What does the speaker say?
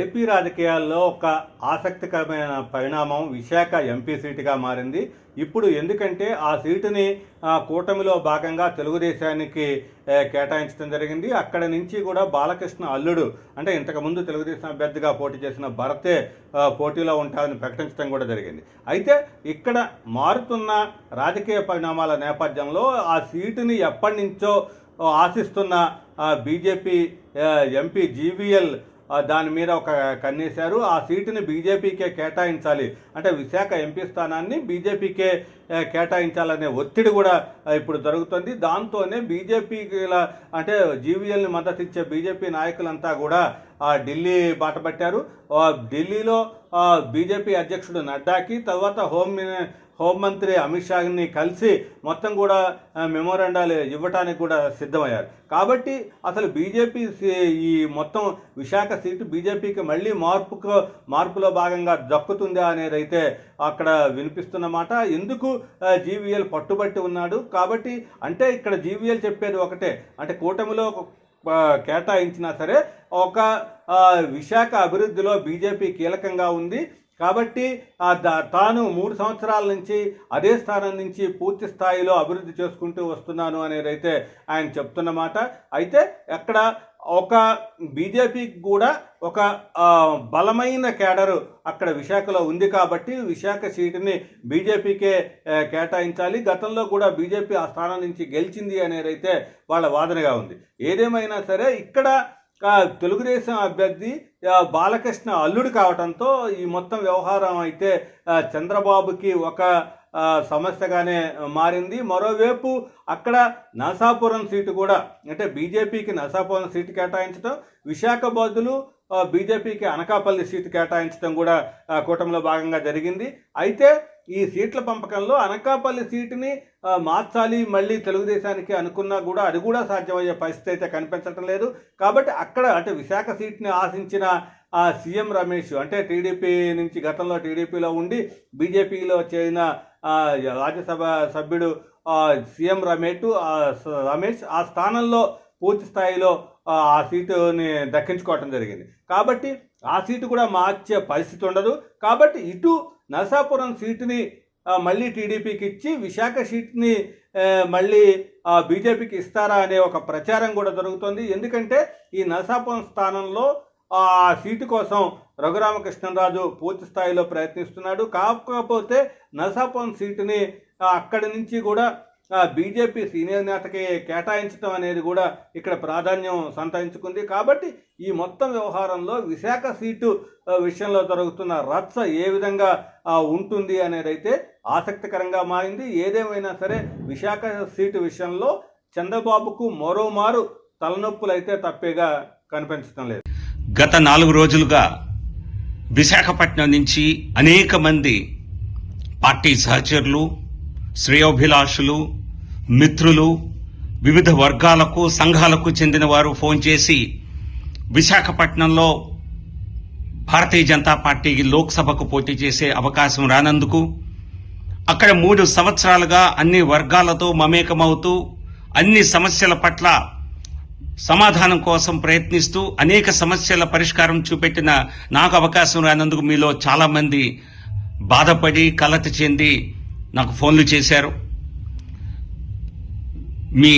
AP రాజకీయాల్లో ఒక ఆసక్తికరమైన పరిణామం విశాఖ ఎంపీ సీటుగా మారింది. ఇప్పుడు ఎందుకంటే ఆ సీటుని కూటమిలో భాగంగా తెలుగుదేశానికి కేటాయించడం జరిగింది. అక్కడ నుంచి కూడా బాలకృష్ణ అల్లుడు అంటే ఇంతకుముందు తెలుగుదేశం అభ్యర్థిగా పోటీ చేసిన భరతే పోటీలో ఉంటారని ప్రకటించడం కూడా జరిగింది. అయితే ఇక్కడ మారుతున్న రాజకీయ పరిణామాల నేపథ్యంలో ఆ సీటుని ఎప్పటి నుంచో ఆశిస్తున్న బీజేపీ ఎంపీ జీవీఎల్ దాని మీద ఒక కన్నేశారు. ఆ సీటుని బీజేపీకే కేటాయించాలి. అంటే విశాఖ ఎంపీ స్థానాన్ని బీజేపీకే కేటాయించాలనే ఒత్తిడి కూడా ఇప్పుడు జరుగుతుంది. దాంతోనే బీజేపీల అంటే జీవీఎల్ని మద్దతు ఇచ్చే బీజేపీ నాయకులంతా కూడా ఆ, ఢిల్లీ బాటపట్టారు. పట్టారు ఢిల్లీలో బీజేపీ అధ్యక్షుడు నడ్డాకి తర్వాత హోమ్ హోంమంత్రి అమిత్ షాని కలిసి మొత్తం కూడా మెమోరాండాలు ఇవ్వటానికి కూడా సిద్ధమయ్యారు. కాబట్టి అసలు బీజేపీ ఈ మొత్తం విశాఖ సీటు బీజేపీకి మళ్ళీ మార్పుకు మార్పులో భాగంగా దక్కుతుందా అనేది అయితే అక్కడ వినిపిస్తున్న మాట. ఎందుకు జీవీఎల్ పట్టుబట్టి ఉన్నాడు? కాబట్టి అంటే ఇక్కడ జీవీఎల్ చెప్పేది ఒకటే. అంటే కూటమిలో కేటాయించినా సరే ఒక విశాఖ అభివృద్ధిలో బీజేపీ కీలకంగా ఉంది. కాబట్టి దా- తాను మూడు సంవత్సరాల నుంచి అదే స్థానం నుంచి పూర్తి స్థాయిలో అభివృద్ధి చేసుకుంటూ వస్తున్నాను అనేది అయితే ఆయన చెప్తున్నమాట అయితే ఎక్కడ ఒక బీజేపీకి కూడా ఒక బలమైన కేడరు అక్కడ విశాఖలో ఉంది కాబట్టి విశాఖ సీటుని బీజేపీకే కేటాయించాలి. గతంలో కూడా బీజేపీ ఆ స్థానం నుంచి గెలిచింది అనేది అయితే వాళ్ళ వాదనగా ఉంది. ఏదేమైనా సరే ఇక్కడ తెలుగుదేశం అభ్యర్థి బాలకృష్ణ అల్లుడు కావడంతో ఈ మొత్తం వ్యవహారం అయితే చంద్రబాబుకి ఒక సమస్యగానే మారింది. మరోవైపు అక్కడ నాసాపురం సీటు కూడా అంటే బీజేపీకి నాసాపురం సీటు కేటాయించడం విశాఖ బదులు బీజేపీకి అనకాపల్లి సీటు కేటాయించడం కూడా కూటమిలో భాగంగా జరిగింది. అయితే ఈ సీట్ల పంపకంలో అనకాపల్లి సీటుని మార్చాలి మళ్ళీ తెలుగుదేశానికి అనుకున్నా కూడా అది కూడా సాధ్యమయ్యే పరిస్థితి అయితే కనిపించటం లేదు. కాబట్టి అక్కడ అంటే విశాఖ సీట్ని ఆశించిన ఆ సీఎం రమేష్ అంటే టీడీపీ నుంచి గతంలో టీడీపీలో ఉండి బీజేపీలో చేరిన రాజ్యసభ సభ్యుడు సీఎం రమేష్ రమేష్ ఆ స్థానంలో పూర్తి స్థాయిలో ఆ సీటుని దక్కించుకోవటం జరిగింది. కాబట్టి ఆ సీటు కూడా మార్చే పరిస్థితి ఉండదు. కాబట్టి ఇటు నరసాపురం సీటుని మళ్ళీ టీడీపీకి ఇచ్చి విశాఖ సీట్ని మళ్ళీ బీజేపీకి ఇస్తారా అనే ఒక ప్రచారం కూడా జరుగుతుంది. ఎందుకంటే ఈ నరసాపురం స్థానంలో ఆ సీటు కోసం రఘురామకృష్ణరాజు పూర్తి స్థాయిలో ప్రయత్నిస్తున్నాడు. కాకపోతే నరసాపురం సీటుని అక్కడి నుంచి కూడా బీజేపీ సీనియర్ నేతకి కేటాయించడం అనేది కూడా ఇక్కడ ప్రాధాన్యం సంతరించుకుంది. కాబట్టి ఈ మొత్తం వ్యవహారంలో విశాఖ సీటు విషయంలో జరుగుతున్న రచ్చ ఏ విధంగా ఉంటుంది అనేది అయితే ఆసక్తికరంగా మారింది. ఏదేమైనా సరే విశాఖ సీటు విషయంలో చంద్రబాబుకు మరోమారు తలనొప్పులు అయితే తప్పేగా కనిపించడం లేదు. గత నాలుగు రోజులుగా విశాఖపట్నం నుంచి అనేక మంది పార్టీ సహచరులు శ్రేయోభిలాషులు మిత్రులు వివిధ వర్గాలకు సంఘాలకు చెందిన వారు ఫోన్ చేసి విశాఖపట్నంలో భారతీయ జనతా పార్టీకి లోక్సభకు పోటీ చేసే అవకాశం రానందుకు అక్కడ మూడు సంవత్సరాలుగా అన్ని వర్గాలతో మమేకమవుతూ అన్ని సమస్యల పట్ల సమాధానం కోసం ప్రయత్నిస్తూ అనేక సమస్యల పరిష్కారం చూపెట్టిన నాకు అవకాశం రానందుకు మీలో చాలామంది బాధపడి కలత చెంది నాకు ఫోన్లు చేశారు. మీ